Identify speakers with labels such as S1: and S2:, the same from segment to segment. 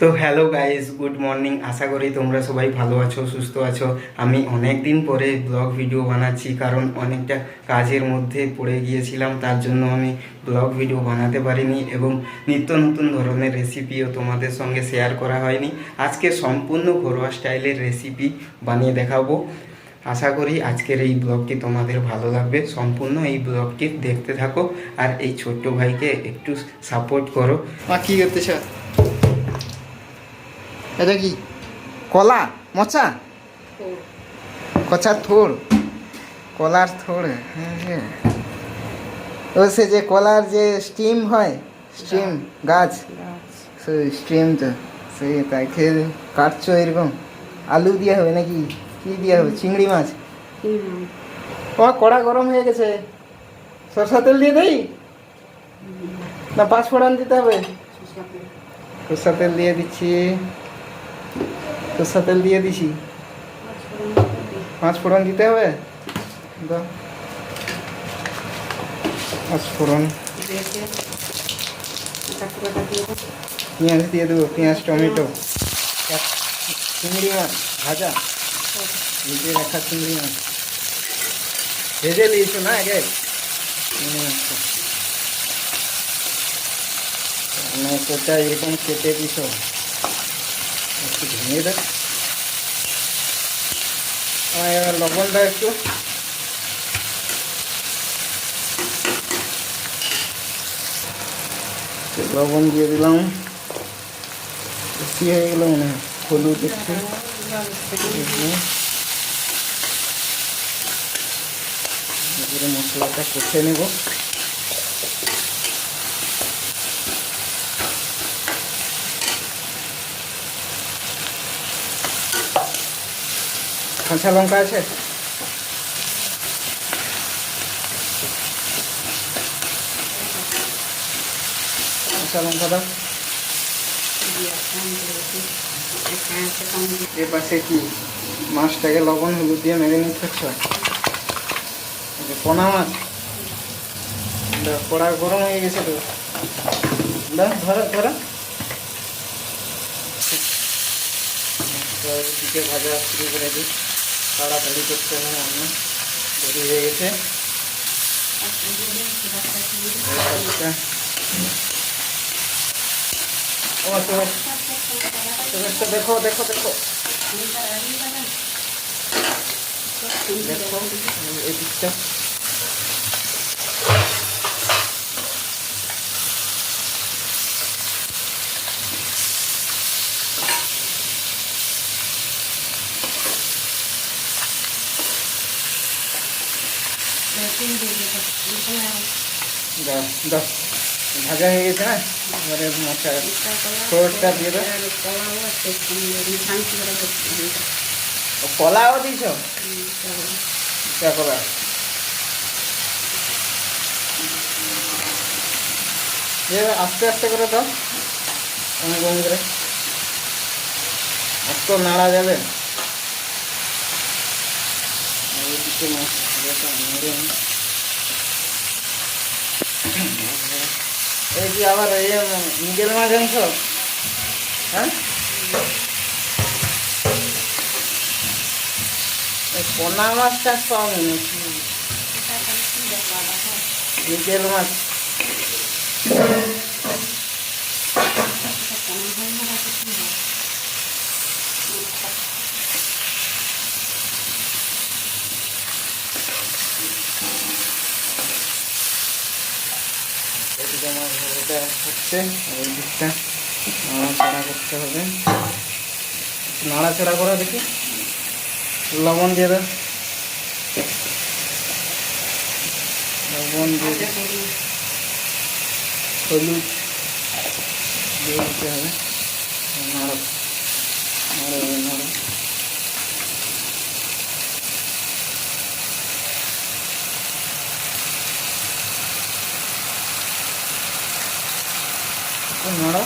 S1: তো hello guys good morning আশা করি তোমরা সবাই ভালো আছো, সুস্থ আছো। আমি অনেক দিন পরে ব্লগ ভিডিও বানাচ্ছি, কারণ অনেকটা কাজের মধ্যে পড়ে গিয়েছিলাম, তার জন্য আমি ব্লগ ভিডিও বানাতে পারিনি এবং নিত্য নতুন ধরনের রেসিপিও তোমাদের সঙ্গে শেয়ার করা হয়নি। আজকে সম্পূর্ণ ঘরোয়া স্টাইলের রেসিপি বানিয়ে দেখাবো। আশা করি আজকের এই ব্লগটি তোমাদের ভালো লাগবে। সম্পূর্ণ এই ব্লগটি দেখতে থাকো, আর এই ছোট্ট ভাইকে একটু সাপোর্ট করো।
S2: মা করতে করতেছ? এটা কি কলা? মচা? কচার থোড়। কলার থোড় হ্যাঁ হ্যাঁ। ও সে যে কলার যে স্টিম হয় স্টিম গাছ। সেই স্টিমটা সেই তাই খেয়ে কাটছো এরকম। আলু দিয়ে হবে নাকি? কি দিয়ে হবে? চিংড়ি মাছ? ও কড়া গরম হয়ে গেছে। সরষা তেল দিয়ে দেই? না পাঁচ ফোড়ন দিতে হবে। সরষা তেল দিয়ে দিচ্ছি। সরষা তেল দিয়ে দিছি পাঁচ ফোড়ন দিতে হবে দাও পাঁচ ফোড়ন পেঁয়াজ দিয়ে দেবো পেঁয়াজ টমেটো এক চিংড়ি মাছ ভাজা ভেজে রাখা চিংড়ি মাছ ভেজে নিয়েছো না আগে চিংড়ি মাছটা টমেটোটা এরকম কেটে দিছ একটু ভেঙে দেখ আর এবার লবণটা একটু লবণ দিয়ে দিলাম বেশি হয়ে গেল মনে হয় হলুদ একটু এবারে মশলাটা কষে নেব কাঁচা লঙ্কা আছে? কাঁচা লঙ্কা দাও। এ পাশে কি? মাছটাকে লবণ হলুদ দিয়ে মেরে নিতে হচ্ছে? পোনা মাছ। কড়া গরম হয়ে গেছে তো। ধরো ধরো। দিকে ভাজা শুরু করে দিই। তাড়াতাড়ি করতে হবে অন্য দেরি হয়ে গেছে। দেখো দেখো দেখো। দেখো এই দিকটা। ভাজা হয়ে গেছে না এবারে মশলা দিয়ে দাও কলাও দিছ চা কলা আস্তে আস্তে করে দাও অনেক কম করে এত নাড়া যাবে মাছ এই কি আবার এই নিজের মাছ আনছ? হ্যাঁ? পোনা মাছটা কম নিজের মাছ এদিকে মাছ আর এই দিকটা নাড়াচাড়া করতে হবে। নাড়াচাড়া করো দেখি। লবণ দিয়ে দাও। লবণ দিয়ে হলুদ দিয়ে দিতে হবে। নাড়ো নাড়ো নাড়ো। একটু নাড়ো।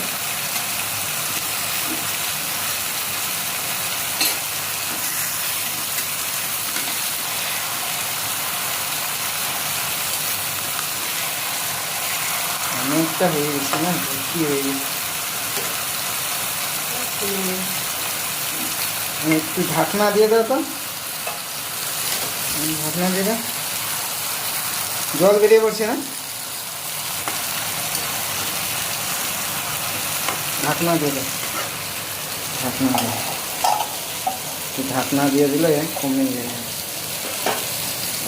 S2: অনেকটা হয়ে গেছে না? বেশি হয়ে গেছে। একটু ঢাকনা দিয়ে দাও তো। ঢাকনা দিয়ে দাও। জল বেরিয়ে পড়ছে না? ঢাকনা দিয়ে দাও ঢাকনা দিয়ে একটু ঢাকনা দিয়ে দিলে কমে যাবে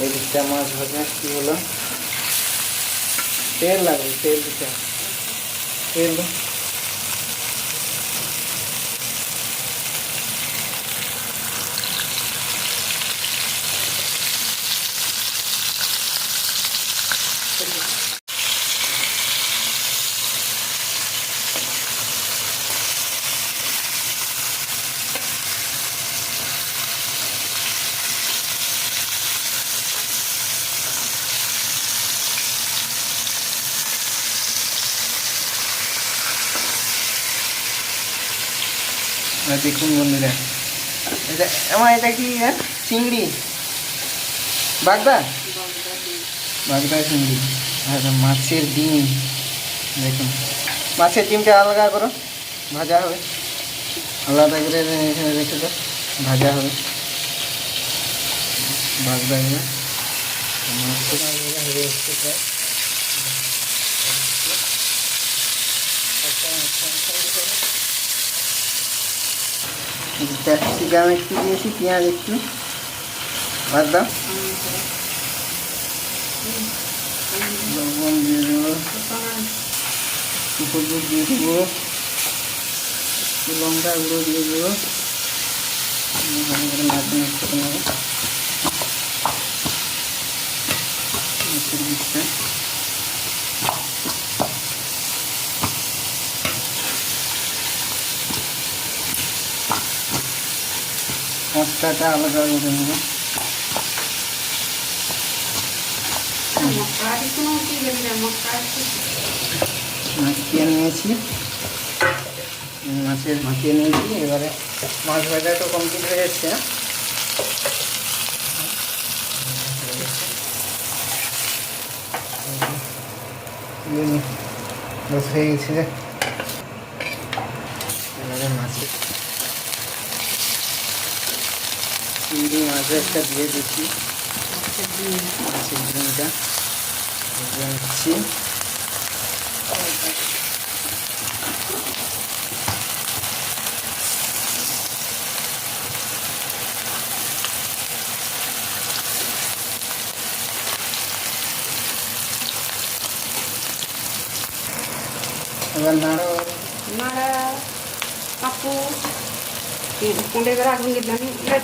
S2: এই দিকটা মাছ ভাজা, কি হলো? তেল লাগবে, তেল দিতে হবে। তেল আর দেখুন বন্ধুরা। এটা আমার এটা কি হ্যাঁ? চিংড়ি। বাগদা? বাগদা চিংড়ি। আর মাছের ডিম। দেখুন। মাছের ডিমটা আলাদা করো। ভাজা হবে। আলাদা করে এখানে রেখে দাও। ভাজা হবে। বাগদা আলাদা হয়ে প্রায়। ক্যাপসিকাম একটু দিয়েছি পেঁয়াজ একটু। বাদ দাও। লবণ দিয়ে দেবো। হলুদ দিয়ে দেবো। লঙ্কা গুঁড়ো দিয়ে দেবো। ভালো করে নাড়তে মিক্স করে নেব। মাছের মশলাটা আলাদা করে নেব মাখিয়ে নিয়েছি। মাছের মাখিয়ে নিয়েছি। এবারে মাছ ভাজা তো কমপ্লিট হয়ে যাচ্ছে হয়ে গেছে রে এবারে মাছের পেঁয়াজটা দিয়ে দিচ্ছি। মাছের আচ্ছা, ডিমটা আগুন দিলাম।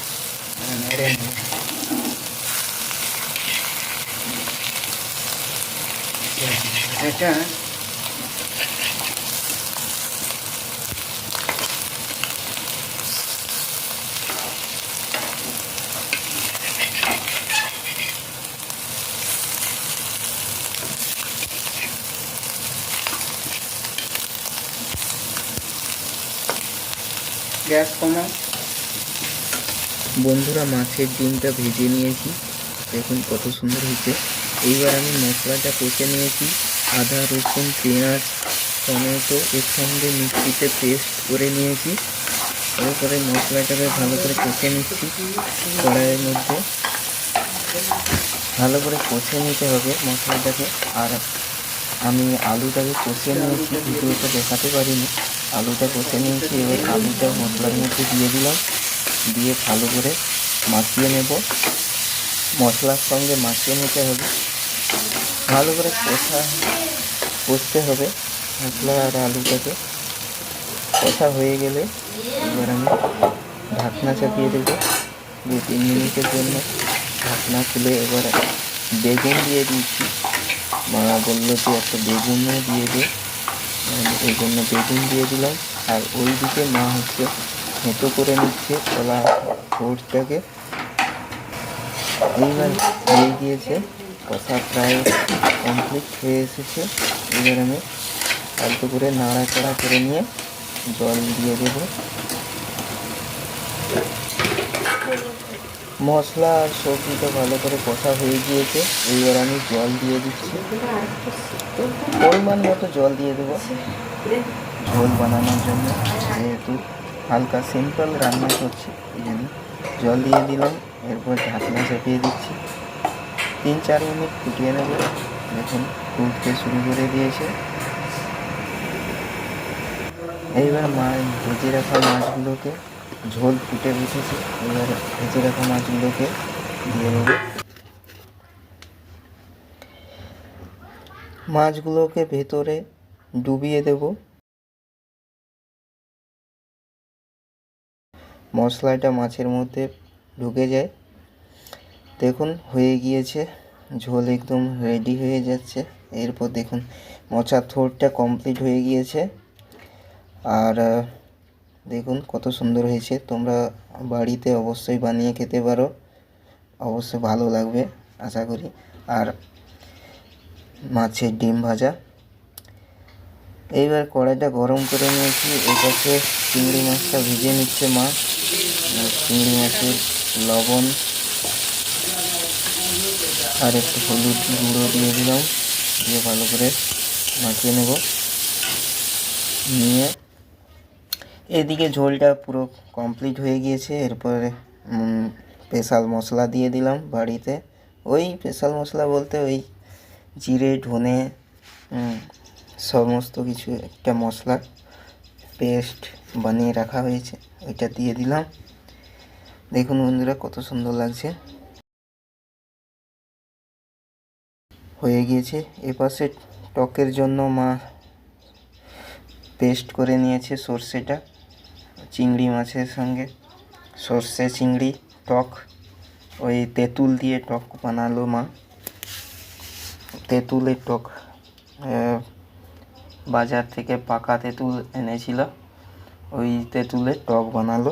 S2: এবার নেড়ে নেব এটা গ্যাস কমাও
S1: বন্ধুরা মাছের ডিমটা ভেজে নিয়েছি। দেখুন কত সুন্দর হয়েছে। এইবার আমি মশলাটা কষে নিয়েছি। আদা, রসুন, পেঁয়াজ, টমেটো এর সঙ্গে মিক্সিতে পেস্ট করে নিয়েছি। তারপরে মশলাটাকে ভালো করে কষে নিচ্ছি কড়াইয়ের মধ্যে। ভালো করে কষে নিতে হবে মশলাটাকে। আর আমি আলুটাকে কষে নিয়েছি ভিডিওটা দেখাতে পারিনি। আলুটা কষে নিয়েছি, এবার আলুটা মশলার মধ্যে দিয়ে দিলাম। দিয়ে ভালো করে মাখিয়ে নেব। মশলার সঙ্গে মাখিয়ে নিতে হবে। ভালো করে কষা, কষতে হবে মশলা আর আলুটাকে। কষা হয়ে গেলে এবার আমি ঢাকনা চাপিয়ে দেবো। দু তিন মিনিটের জন্য ঢাকনা খুলে এবার বেগুন দিয়ে দিচ্ছি। মা বলল যে একটা বেগুনও দিয়ে দে। এই জন্য বেগুন দিয়ে দিলাম। আর ওই দিকে মা হচ্ছে হেঁটো করে নিচ্ছে কলা ওটটাকে এইবার হয়ে গিয়েছে কষা প্রায় কমপ্লিট হয়ে এসেছে। এবার আমি আলতো করে নাড়াচাড়া করে নিয়ে জল দিয়ে দেবো। মশলা আর সবজিটা ভালো করে কষা হয়ে গিয়েছে। এইবার আমি জল দিয়ে দিচ্ছি। পরিমাণ মতো জল দিয়ে দেবো। ঝোল বানানোর জন্য, যেহেতু হালকা সিম্পল রান্না করছি। এই জল দিয়ে দিলাম, এরপর ঢাকনা চাপিয়ে দিচ্ছি। তিন চার মিনিট ফুটিয়ে নেব। দেখুন, ফুটতে শুরু করে দিয়েছে। এইবার মাছ ভেজে রাখা মাছগুলোকে, ঝোল ফুটে বসেছে এবার ভেজে রাখা মাছগুলোকে দিয়ে দেবো। মাছগুলোকে ভেতরে ডুবিয়ে দেব। মশলাটা মাছের মধ্যে ঢুকে যায়। দেখুন, হয়ে গিয়েছে। ঝোল একদম রেডি হয়ে যাচ্ছে। এরপর দেখুন মোচার থোরটা কমপ্লিট হয়ে গিয়েছে। আর দেখুন কত সুন্দর হয়েছে। তোমরা বাড়িতে অবশ্যই বানিয়ে খেতে পারো। অবশ্যই ভালো লাগবে, আশা করি। আর, মাছের ডিম ভাজা। এইবার কড়াইটা গরম করে নিয়েছি। এটাকে চিংড়ি মাছটা ভিজে নিচ্ছে মা। আর চিংড়ি মাছের লবণ আর একটু হলুদ গুঁড়ো দিয়ে দিলাম। দিয়ে ভালো করে মাখিয়ে নেব। নিয়ে এদিকে ঝোলটা পুরো কমপ্লিট হয়ে গিয়েছে। এরপরে স্পেশাল মশলা দিয়ে দিলাম বাড়িতে। ওই স্পেশাল মশলা বলতে ওই জিরে, ধনে সমস্ত কিছু একটা মশলা পেস্ট বানিয়ে রাখা হয়েছে। ওইটা দিয়ে দিলাম। দেখুন বন্ধুরা, কত সুন্দর লাগছে। হয়ে গিয়েছে। এপাশে টকের জন্য মা পেস্ট করে নিয়েছে সর্ষেটা, চিংড়ি মাছের সঙ্গে। সর্ষে, চিংড়ি, টক, ওই তেঁতুল দিয়ে টক বানালো মা। তেঁতুলের টক বাজার থেকে পাকা তেঁতুল এনেছিল, ওই তেঁতুলের টক বানালো।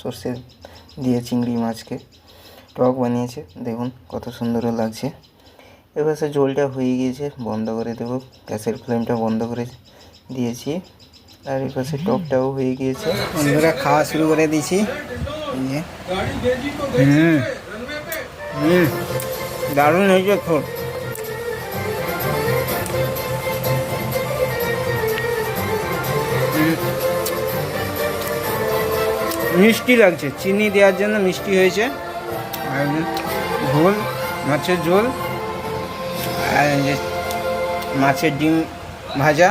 S1: সর্ষে দিয়ে চিংড়ি মাছকে টক বানিয়েছে। দেখুন কত সুন্দরও লাগছে। এবার সে জলটা হয়ে গিয়েছে, বন্ধ করে দেবো। গ্যাসের ফ্লেমটা বন্ধ করে দিয়েছি। আর এই পাশে টকটাও হয়ে গিয়েছে।
S2: বন্ধুরা, খাওয়া শুরু করে দিয়েছি। দারুণ হয়েছে খুব মিষ্টি লাগছে। চিনি দেওয়ার জন্য মিষ্টি হয়েছে। ঝোল মাছের ঝোল, আর যে মাছের ডিম ভাজা।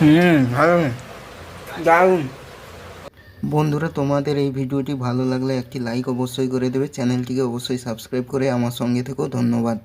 S2: হুম, ভালো। দারুণ।
S1: বন্ধুরা, তোমাদের এই ভিডিওটি ভালো লাগলে একটি লাইক অবশ্যই করে দেবে। চ্যানেলটিকে অবশ্যই সাবস্ক্রাইব করে আমার সঙ্গে থেকেও ধন্যবাদ।